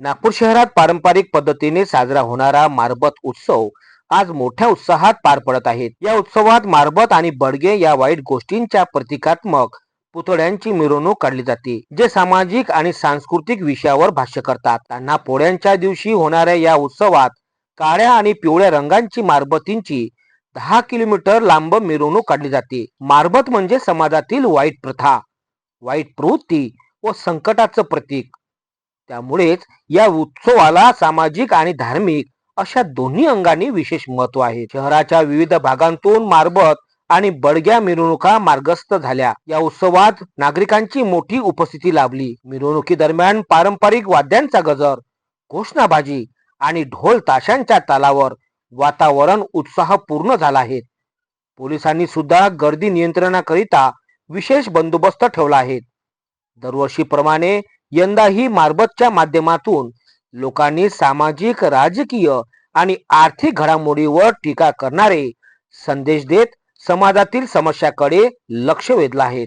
नागपूर शहरात पारंपरिक पद्धतीने साजरा होणारा मारबत उत्सव आज मोठ्या उत्साहात पार पडत आहेत या उत्सवात मारबत आणि बडगे या वाईट गोष्टींच्या प्रतिकात्मक पुतळ्यांची मिरवणूक काढली जाते जे सामाजिक आणि सांस्कृतिक विषयावर भाष्य करतात. त्यांना पोळ्यांच्या दिवशी होणाऱ्या या उत्सवात काळ्या आणि पिवळ्या रंगांची मारबतींची दहा किलोमीटर लांब मिरवणूक काढली जाते. मारबत म्हणजे समाजातील वाईट प्रथा वाईट प्रवृत्ती व संकटाचं प्रतीक. त्यामुळेच या उत्सवाला सामाजिक आणि धार्मिक अशा दोन्ही अंगांनी विशेष महत्त्व आहे. शहराच्या विविध भागांतून मारबत आणि बडग्या मिरवणुका मार्गस्थ झाल्या. या उत्सवात नागरिकांची मोठी उपस्थिती लाभली. मिरवणुकी दरम्यान पारंपरिक वाद्यांचा गजर घोषणाबाजी आणि ढोल ताशांच्या तालावर वातावरण उत्साहपूर्ण झाला आहे. पोलिसांनी सुद्धा गर्दी नियंत्रणाकरिता विशेष बंदोबस्त ठेवला आहे. दरवर्षीप्रमाणे यंदाही मारबतच्या माध्यमातून लोकांनी सामाजिक राजकीय आणि आर्थिक घडामोडीवर टीका करणारे संदेश देत समाजातील समस्याकडे लक्ष वेधलं आहे.